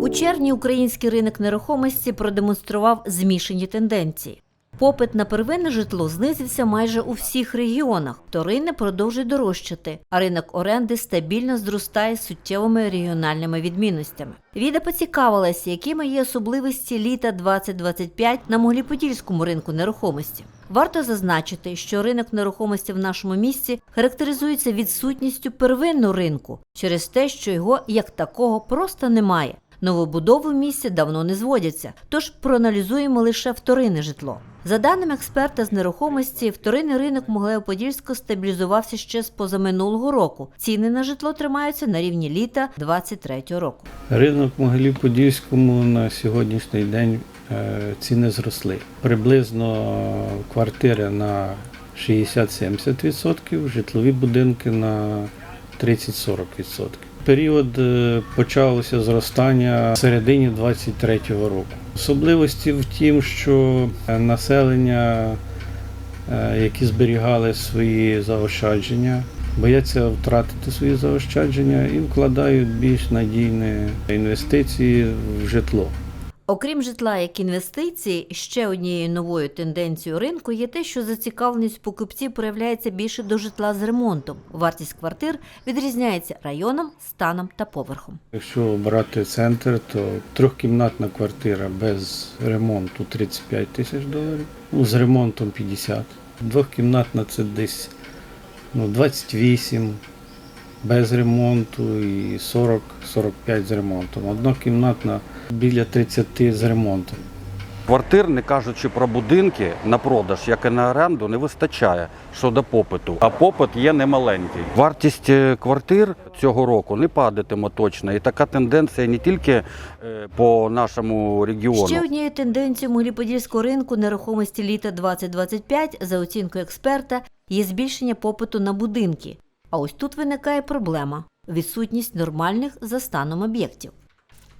У червні український ринок нерухомості продемонстрував змішані тенденції. Попит на первинне житло знизився майже у всіх регіонах. Вторинне продовжує дорожчати, а ринок оренди стабільно зростає з суттєвими регіональними відмінностями. Віда поцікавилася, якими є особливості літа 2025 на Могліподільському ринку нерухомості. Варто зазначити, що ринок нерухомості в нашому місті характеризується відсутністю первинного ринку через те, що його як такого просто немає. Новобудови в місті давно не зводяться, тож проаналізуємо лише вторинне житло. За даними експерта з нерухомості, вторинний ринок Могилево-Подільського стабілізувався ще з позаминулого року. Ціни на житло тримаються на рівні літа 2023 року. Ринок Могилів-Подільському на сьогоднішній день ціни зросли. Приблизно квартири на 60-70%, житлові будинки на 30-40%. Період е, почалося зростання в середині 23-го року. Особливості в тім, що е, населення, е, які зберігали свої заощадження, бояться втратити свої заощадження і вкладають більш надійні інвестиції в житло. Окрім житла як інвестиції, ще однією новою тенденцією ринку є те, що зацікавленість покупців проявляється більше до житла з ремонтом. Вартість квартир відрізняється районом, станом та поверхом. Якщо брати центр, то трьохкімнатна квартира без ремонту 35 тисяч доларів, ну, з ремонтом 50. Двохкімнатна це десь ну, 28 без ремонту і 40-45 з ремонтом. Однокімнатна біля 30 з ремонтом. Квартир, не кажучи про будинки, на продаж, як і на оренду, не вистачає щодо попиту. А попит є немаленький. Вартість е, квартир цього року не падатиме точно. І така тенденція не тільки е, по нашому регіону. Ще однією тенденцією Могилі-Подільського ринку нерухомості літа 2025, за оцінкою експерта, є збільшення попиту на будинки. А ось тут виникає проблема відсутність нормальних за станом об'єктів.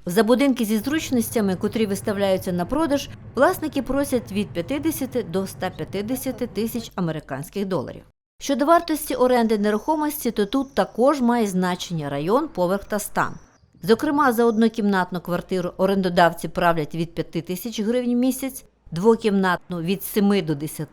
За будинки зі зручностями, котрі виставляються на продаж, власники просять від 50 до 150 тисяч американських доларів. Щодо вартості оренди нерухомості, то тут також має значення район, поверх та стан. Зокрема, за однокімнатну квартиру орендодавці правлять від 5 тисяч гривень в місяць, двокімнатну від 7 до 10,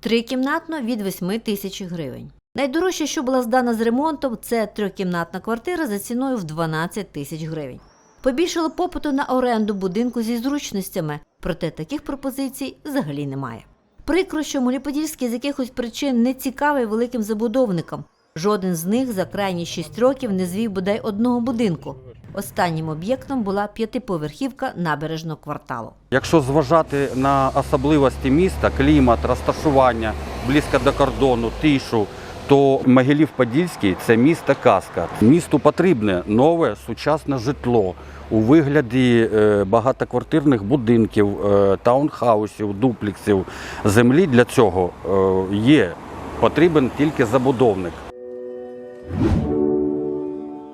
трикімнатну від 8 тисяч гривень. Найдорожче, що була здана з ремонтом, це трьохкімнатна квартира за ціною в 12 тисяч гривень. Побільшало попиту на оренду будинку зі зручностями, проте таких пропозицій взагалі немає. Прикро, що Моліподільський з якихось причин не цікавий великим забудовникам. Жоден з них за крайні 6 років не звів бодай одного будинку. Останнім об'єктом була п'ятиповерхівка набережного кварталу. Якщо зважати на особливості міста, клімат, розташування близько до кордону, тишу, то Могилів-Подільський це місто казка. Місту потрібне нове сучасне житло у вигляді е, багатоквартирних будинків, е, таунхаусів, дуплексів. Землі для цього е, є. Потрібен тільки забудовник.